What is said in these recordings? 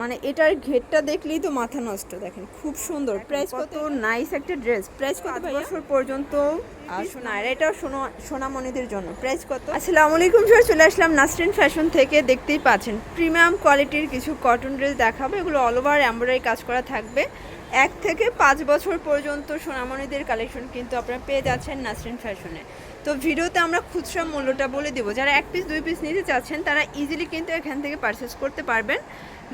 মানে এটার ঘেরটা দেখলেই তো মাথা নষ্ট দেখেন খুব সুন্দর। প্রাইস কত নাইস একটা ড্রেস প্রাইস কত বছর পর্যন্ত আর এটাও সোনা সোনামণিদের জন্য। প্রাইস কত? আসসালামু আলাইকুম স্যার চলে আসলাম নাসরিন ফ্যাশন থেকে। দেখতেই পাচ্ছেন প্রিমিয়াম কোয়ালিটির কিছু কটন ড্রেস দেখাবো। এগুলো অল ওভার এমব্রয়ডারি কাজ করা থাকবে। এক থেকে পাঁচ বছর পর্যন্ত সোনামণিদের কালেকশন কিন্তু আপনারা পেয়ে যাচ্ছেন নাসরিন ফ্যাশনে তো ভিডিওতে আমরা খুচরা মূল্যটা বলে দেবো। যারা এক পিস দুই পিস নিতে চাচ্ছেন তারা ইজিলি কিন্তু এখান থেকে পারচেস করতে পারবেন।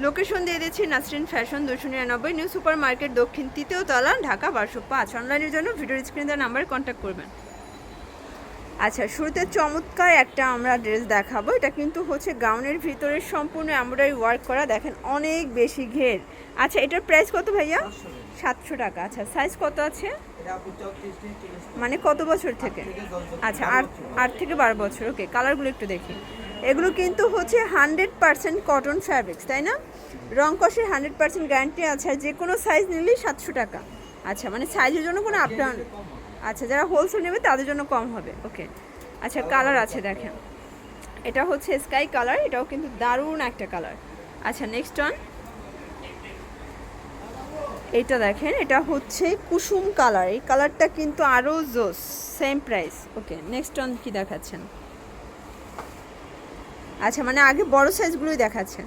লোকেশন দিয়ে দিচ্ছি নাসরিন ফ্যাশন দুশো নিরানব্বই নিউ সুপার মার্কেট দক্ষিণ তৃতীয় তলা ঢাকা বারোশো পাঁচ। অনলাইনের জন্য ভিডিও স্ক্রিন দেওয়ার নাম্বারে কন্ট্যাক্ট করবেন। আচ্ছা শুরুতে চমৎকার একটা আমরা ড্রেস দেখাবো। এটা কিন্তু হচ্ছে গাউনের ভিতরে সম্পূর্ণ এমব্রয়ডারি ওয়ার্ক করা। দেখেন অনেক বেশি ঘের। আচ্ছা এটার প্রাইস কত ভাইয়া? সাতশো টাকা। আচ্ছা সাইজ কত আছে? মানে কত বছর থেকে? আচ্ছা আট আট থেকে বারো বছর, ওকে, কালারগুলো একটু দেখি। এগুলো কিন্তু হচ্ছে হান্ড্রেড পার্সেন্ট কটন ফ্যাব্রিক্স তাই না? রং কষের হান্ড্রেড পার্সেন্ট গ্যারান্টি আছে যে কোনো সাইজ নিলেই সাতশো টাকা। আচ্ছা মানে সাইজের জন্য কোনো আপ ডাউন আচ্ছা যারা হোলসেল নেবে তাদের জন্য কম হবে, ওকে। আচ্ছা কালার আছে, দেখেন। এটা হচ্ছে স্কাই কালার এটাও কিন্তু দারুণ একটা কালার আচ্ছা নেক্সট অন এটা দেখেন এটা হচ্ছে কুসুম কালার। এই কালারটা কিন্তু আরও জোস same price okay next one কি দেখাচ্ছেন? আচ্ছা মানে আগে বড় সাইজগুলোই দেখাচ্ছেন।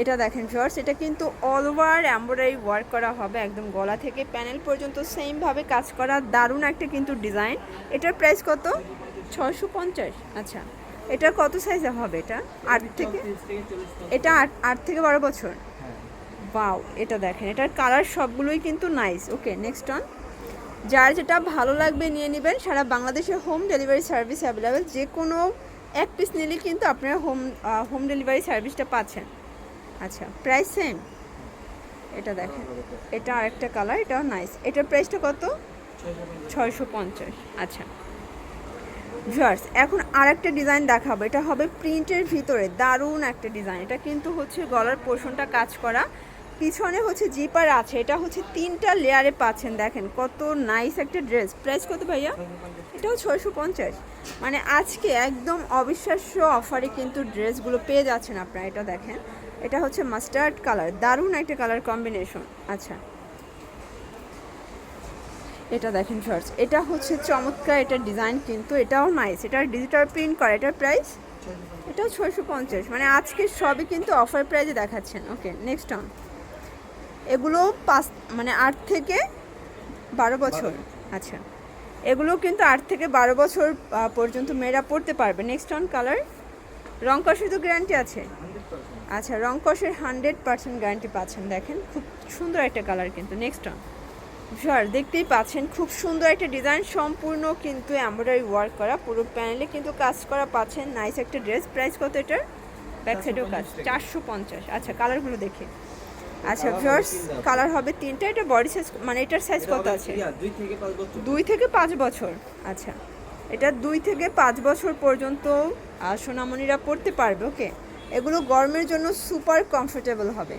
এটা দেখেন শর্টস এটা কিন্তু অল ওভার এম্ব্রয়ডারি ওয়ার্ক করা হবে একদম গলা থেকে প্যানেল পর্যন্ত সেমভাবে কাজ করা দারুণ একটা কিন্তু ডিজাইন এটার প্রাইস কত? ছশো পঞ্চাশ। আচ্ছা এটা কত সাইজে হবে এটা? আট থেকে? এটা আট আট থেকে বারো বছর। বাও এটা দেখেন। এটার কালার সবগুলোই কিন্তু নাইস ওকে নেক্সট অন যার যেটা ভালো লাগবে নিয়ে নেবেন, সারা বাংলাদেশে হোম ডেলিভারি সার্ভিস অ্যাভেলেবেল যে কোনো এক পিস নিলে কিন্তু আপনারা হোম হোম ডেলিভারি সার্ভিসটা পাচ্ছেন। আচ্ছা প্রাইস সেম এটা দেখেন। এটা আরেকটা কালার এটাও নাইস এটার প্রাইসটা কত? ছয়শো পঞ্চাশ। আচ্ছা। ভিউয়ার্স এখন আরেকটা ডিজাইন দেখাবো। এটা হবে প্রিন্টের ভিতরে। দারুণ একটা ডিজাইন এটা কিন্তু হচ্ছে গলার পোষণটা কাজ করা। পিছনে হচ্ছে জিপার আছে, এটা হচ্ছে তিনটা লেয়ারে পাচ্ছেন, দেখেন কত নাইস একটা ড্রেস প্রাইস কত ভাইয়া? এটাও ছয়শো পঞ্চাশ। মানে আজকে একদম অবিশ্বাস্য অফারে কিন্তু ড্রেসগুলো পেয়ে যাচ্ছেন আপনারা, এটা দেখেন। এটা হচ্ছে মাস্টার্ড কালার দারুণ একটা কালার কম্বিনেশন আচ্ছা। এটা দেখেন শর্টস এটা হচ্ছে চমৎকার এটা ডিজাইন কিন্তু এটাও নাইস এটা ডিজিটাল প্রিন্ট করা, এটার প্রাইস এটাও ছয়শো পঞ্চাশ। মানে আজকে সবই কিন্তু অফার প্রাইজে দেখাচ্ছেন। ওকে নেক্সট অন এগুলো পাঁচ মানে আট থেকে বারো বছর। আচ্ছা। এগুলো কিন্তু আট থেকে বারো বছর পর্যন্ত মেয়েরা পড়তে পারবে। নেক্সট অন কালার রং কষের তো গ্যারান্টি আছে। আচ্ছা রং কষের হান্ড্রেড পার্সেন্ট গ্যারান্টি পাচ্ছেন। দেখেন খুব সুন্দর একটা কালার কিন্তু। নেক্সট অন স্যার দেখতেই পাচ্ছেন খুব সুন্দর একটা ডিজাইন সম্পূর্ণ কিন্তু এমব্রয়ডারি ওয়ার্ক করা। পুরো প্যানেলে কিন্তু কাজ করা পাচ্ছেন। নাইস একটা ড্রেস প্রাইস কত এটার? ব্যাক সাইডেও কাজ। চারশো পঞ্চাশ। আচ্ছা কালারগুলো দেখি। আচ্ছা ভিউয়ার্স কালার হবে তিনটা এটা বডি সাইজ মানে এটার সাইজ কত আছে? দুই থেকে পাঁচ বছর। দুই থেকে পাঁচ বছর আচ্ছা। এটা দুই থেকে পাঁচ বছর পর্যন্ত সোনামণিরা পড়তে পারবে ওকে এগুলো গরমের জন্য সুপার কমফোর্টেবল হবে।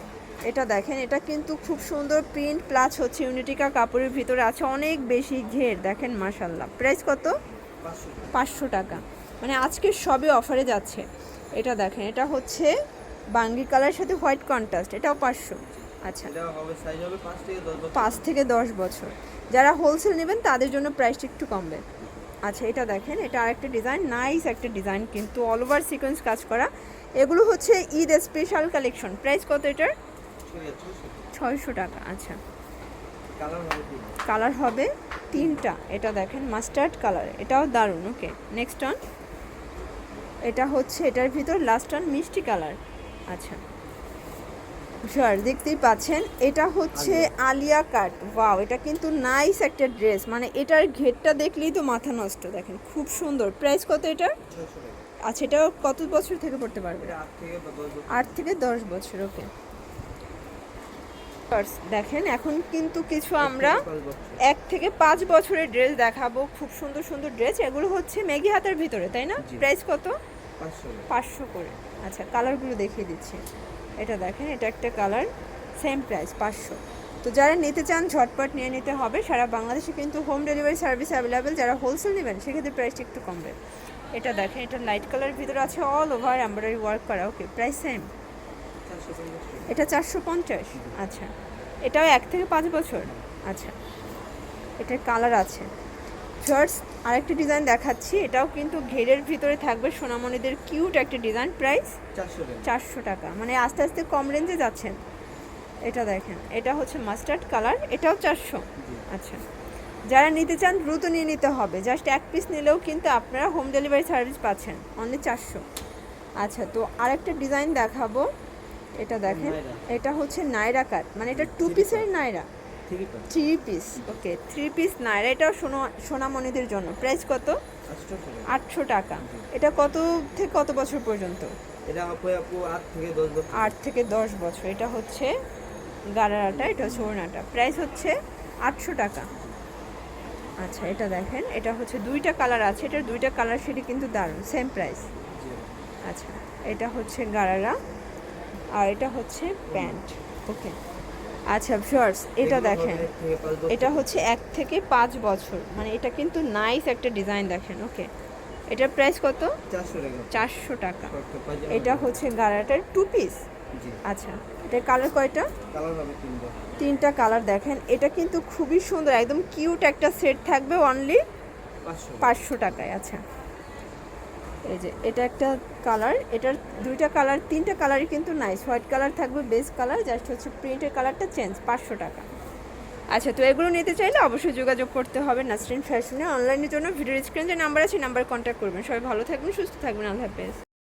এটা দেখেন এটা কিন্তু খুব সুন্দর প্রিন্ট প্লাস হচ্ছে ইউনিটিকা কাপড়ের ভিতরে আছে অনেক বেশি ঘের দেখেন মাশাল্লাহ প্রাইস কত? পাঁচশো পাঁচশো টাকা। মানে আজকে সবে অফারে যাচ্ছে। এটা দেখেন এটা হচ্ছে বাঙ্গি কালারের সাথে হোয়াইট কন্ট্রাস্ট এটাও পাঁচশো। আচ্ছা। পাঁচ থেকে দশ বছর। যারা হোলসেল নেবেন তাদের জন্য প্রাইসটা একটু কমবে। আচ্ছা এটা দেখেন এটা আরেকটা ডিজাইন নাইস একটা ডিজাইন কিন্তু অল ওভার সিকোয়েন্স কাজ করা। এগুলো হচ্ছে ঈদ স্পেশাল কালেকশন প্রাইস কত এটার? ছয়শো টাকা আচ্ছা। কালার হবে কালার হবে তিনটা। এটা দেখেন মাস্টার্ড কালার এটাও দারুণ ওকে নেক্সট অন এটা হচ্ছে এটার ভিতর লাস্ট অন মিষ্টি কালার আচ্ছা। স্যার দেখতেই পাচ্ছেন এটা হচ্ছে আলিয়া। কাট। ওয়াও এটা কিন্তু নাইস একটা ড্রেস মানে এটার ঘেরটা দেখলেই তো মাথা নষ্ট। দেখেন খুব সুন্দর। প্রাইস কত এটার? আচ্ছা এটা কত বছর থেকে পড়তে পারবে? আট থেকে দশ বছর। ওকে দেখেন এখন কিন্তু কিছু আমরা এক থেকে পাঁচ বছরের ড্রেস দেখাবো। খুব সুন্দর সুন্দর ড্রেস এগুলো হচ্ছে মেঘি হাতের ভিতরে তাই না। প্রাইস কত? পাঁচশো করে। আচ্ছা কালারগুলো দেখিয়ে দিচ্ছি। এটা দেখেন, এটা একটা কালার সেম প্রাইস পাঁচশো। তো যারা নিতে চান, ঝটপট নিয়ে নিতে হবে। সারা বাংলাদেশে কিন্তু হোম ডেলিভারি সার্ভিস অ্যাভেলেবেল যারা হোলসেল নেবেন, সেক্ষেত্রে প্রাইসটা একটু কমবে। এটা দেখেন, এটা লাইট কালারের ভিতরে আছে অল ওভার এমব্রয়ডারি ওয়ার্ক করা ওকে প্রাইস সেম এটা চারশো পঞ্চাশ। আচ্ছা এটাও এক থেকে পাঁচ বছর। আচ্ছা এটার কালার আছে। শার্টস আরেকটা ডিজাইন দেখাচ্ছি এটাও কিন্তু ঘেরের ভিতরে থাকবে সোনামণিদের কিউট একটা ডিজাইন প্রাইস চারশো টাকা। চারশো টাকা মানে আস্তে আস্তে কম রেঞ্জে যাচ্ছেন। এটা দেখেন এটা হচ্ছে মাস্টার্ড কালার এটাও চারশো। আচ্ছা যারা নিতে চান দ্রুত নিয়ে নিতে হবে জাস্ট এক পিস নিলেও কিন্তু আপনারা হোম ডেলিভারি সার্ভিস পাচ্ছেন অনলি চারশো। আচ্ছা তো আরেকটা ডিজাইন দেখাবো এটা দেখেন এটা হচ্ছে নায়রা কাট মানে এটা টু পিসের Naira three piece okay three piece Naira এটাও সোনা সোনামণিদের জন্য। প্রাইস কত? আটশো টাকা। এটা কত থেকে কত বছর পর্যন্ত? এটা আপু আট থেকে দশ বছর। আট থেকে দশ বছর। এটা হচ্ছে গারারাটা এটা হচ্ছে ওড়নাটা। প্রাইস হচ্ছে আটশো টাকা। আচ্ছা এটা দেখেন এটা হচ্ছে দুইটা কালার আছে। এটার দুইটা কালার সেটি কিন্তু দারুণ সেম প্রাইস আচ্ছা এটা হচ্ছে গারারা আর এটা হচ্ছে প্যান্ট ওকে আচ্ছা শর্টস এটা দেখেন। এটা হচ্ছে এক থেকে পাঁচ বছর। মানে এটা কিন্তু নাইস একটা ডিজাইন দেখেন ওকে এটার প্রাইস কত? চারশো টাকা। এটা হচ্ছে গারাটার টু পিস আচ্ছা এটার কালার কয়টা? তিনটা। কালার দেখেন। এটা কিন্তু খুবই সুন্দর একদম কিউট একটা সেট থাকবে অনলি পাঁচশো টাকায় আচ্ছা। এই যে, এটা একটা কালার এটার দুইটা কালার তিনটা কালারই কিন্তু নাইস হোয়াইট কালার থাকবে বেস কালার জাস্ট হচ্ছে প্রিন্টের কালারটা চেঞ্জ পাঁচশো টাকা। আচ্ছা তো এগুলো নিতে চাইলে অবশ্যই যোগাযোগ করতে হবে নাসরিন ফ্যাশনে। অনলাইনের জন্য ভিডিও স্ক্রিন যে নাম্বার আছে নাম্বার কন্ট্যাক্ট করবেন। সবাই ভালো থাকবেন, সুস্থ থাকবেন, আল্লাহ হাফেজ।